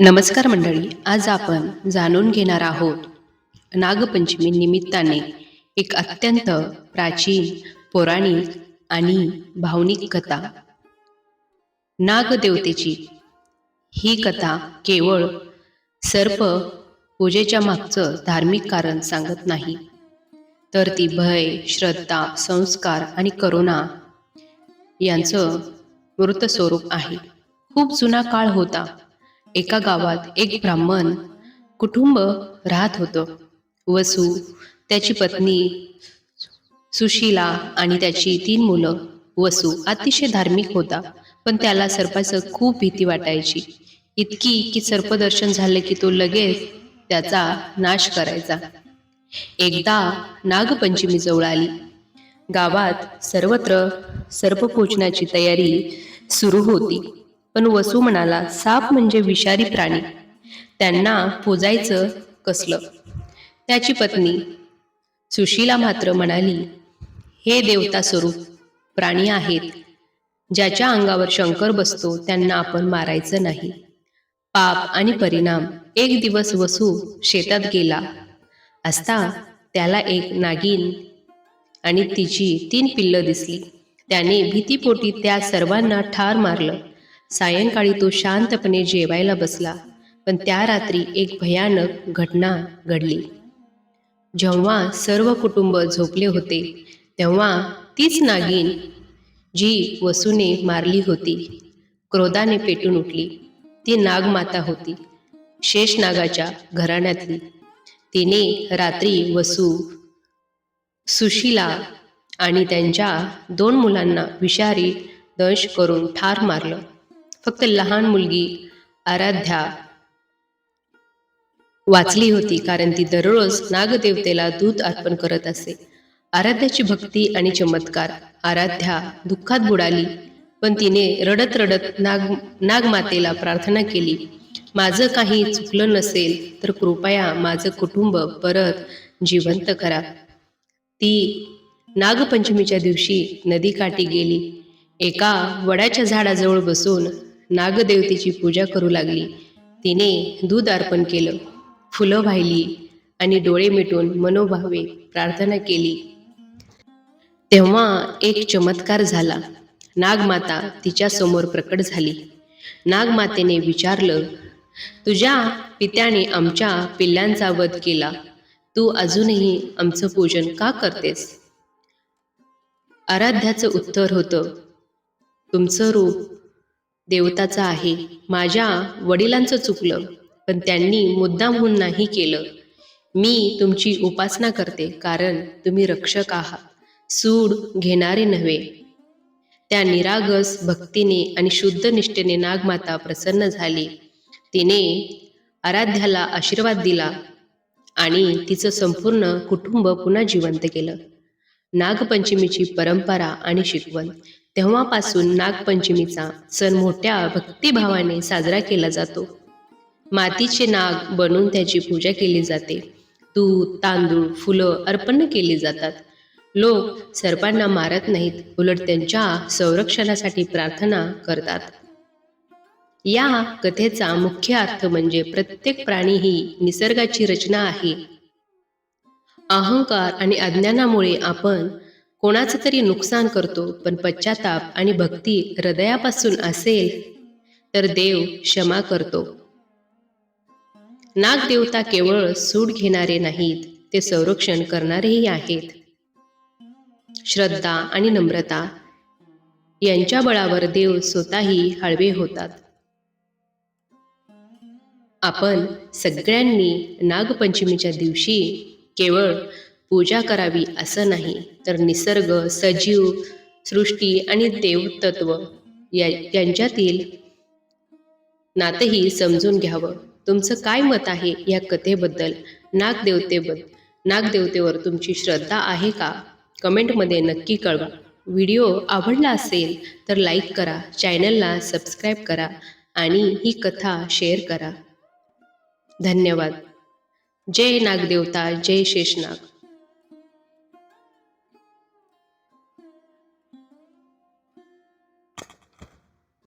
नमस्कार मंडळी आज आपण जाणून घेणार आहोत नागपंचमी निमित्ताने एक अत्यंत प्राचीन पौराणिक आणि भावनिक कथा. नागदेवतेची. ही कथा केवळ सर्प पूजेच्या मागचं धार्मिक कारण सांगत नाही तर ती भय श्रद्धा संस्कार आणि करुणा यांचं मृत स्वरूप आहे. खूप जुना काळ होता. एका गावात एक ब्राह्मण कुटुंब राहत होतं. वसू त्याची पत्नी सुशीला आणि त्याची तीन मुलं. वसू अतिशय धार्मिक होता पण त्याला सर्पाचं खूप भीती वाटायची. इतकी की सर्पदर्शन झालं की तो लगेच त्याचा नाश करायचा. एकदा नागपंचमी जवळ आली. गावात सर्वत्र सर्पपूजनाची तयारी सुरू होती. पण वसू म्हणाला साप म्हणजे विषारी प्राणी. त्यांना पूजायचं कसलं? त्याची पत्नी सुशीला मात्र म्हणाली हे देवता स्वरूप प्राणी आहेत ज्याच्या अंगावर शंकर बसतो त्यांना आपण मारायचं नाही. पाप आणि परिणाम एक दिवस वसू शेतात गेला. असता त्याला एक नागिन आणि तिची तीन पिल्लं दिसली. त्याने भीतीपोटी त्या सर्वांना ठार मारलं. सायंकाळी तो शांतपणे जेवायला बसला पण त्या रात्री एक भयानक घटना घडली. जेव्हा सर्व कुटुंब झोपले होते तेव्हा तीच नागिन जी वसूने मारली होती क्रोधाने पेटून उठली. ती नागमाता होती शेषनागाच्या घराण्यातली. तिने रात्री वसू सुशीला आणि त्यांच्या दोन मुलांना विषारी दंश करून ठार मारलं. फक्त लहान मुलगी आराध्या वाचली होती कारण ती दररोज नागदेवतेला दूध अर्पण करत असे. आराध्याची भक्ती आणि चमत्कार. आराध्या दुःखात बुडाली पण तिने रडत रडत नाग नागमातेला प्रार्थना केली माझं काही चुकलं नसेल तर कृपया माझं कुटुंब परत जिवंत करा. ती नागपंचमीच्या दिवशी नदीकाठी गेली. एका वडाच्या झाडाजवळ बसून नागदेवतेची पूजा करू लागली. तिने दूध अर्पण केलं. फुलं वाहिली आणि डोळे मिटून मनोभावे प्रार्थना केली. तेव्हा एक चमत्कार झाला. नागमाता तिच्या समोर प्रकट झाली. नागमातेने विचारलं तुझ्या पित्याने आमच्या पिल्ल्यांचा वध केला. तू अजूनही आमचं पूजन का करतेस? आराध्याचं उत्तर होतं तुमचं रूप देवताचं आहे. माझ्या वडिलांचं चुकलं पण त्यांनी मुद्दामहून नाही केलं. मी तुमची उपासना करते कारण तुम्ही रक्षक आहात. सूड घेणारे नव्हे. त्या निरागस भक्तीने आणि शुद्ध निष्ठेने नागमाता प्रसन्न झाली. तिने आराध्याला आशीर्वाद दिला आणि तिचं संपूर्ण कुटुंब पुन्हा जिवंत केलं. नागपंचमीची परंपरा आणि शिकवण. तेव्हापासून नागपंचमीचा सण मोठ्या भक्तिभावाने साजरा केला जातो. मातीचे नाग बनवून त्याची पूजा केली जाते. दूध तांदूळ फुलं अर्पण केली जातात. लोक सर्पांना मारत नाहीत उलट त्यांच्या संरक्षणासाठी प्रार्थना करतात. या कथेचा मुख्य अर्थ म्हणजे प्रत्येक प्राणी ही निसर्गाची रचना आहे. अहंकार आणि अज्ञानामुळे आपण कोणाचं तरी नुकसान करतो पण पश्चाताप आणि भक्ती हृदयापासून असेल तर देव क्षमा करतो. नागदेवता केवळ सूड घेणारे नाहीत ते संरक्षण करणारेही आहेत. श्रद्धा आणि नम्रता यांच्या बळावर देव स्वतःही हळवे होतात. आपण सगळ्यांनी नागपंचमीच्या दिवशी केवळ पूजा करावी असं नाही तर निसर्ग सजीव सृष्टी आणि देवतत्व या यांच्यातील नातंही समजून घ्यावं. तुमचं काय मत आहे या कथेबद्दल? नागदेवतेबद्दल नागदेवतेवर तुमची श्रद्धा आहे का? कमेंटमध्ये नक्की कळवा. व्हिडिओ आवडला असेल तर लाईक करा चॅनलला सबस्क्राईब करा आणि ही कथा शेअर करा. धन्यवाद. जय नागदेवता जय शेषनाग.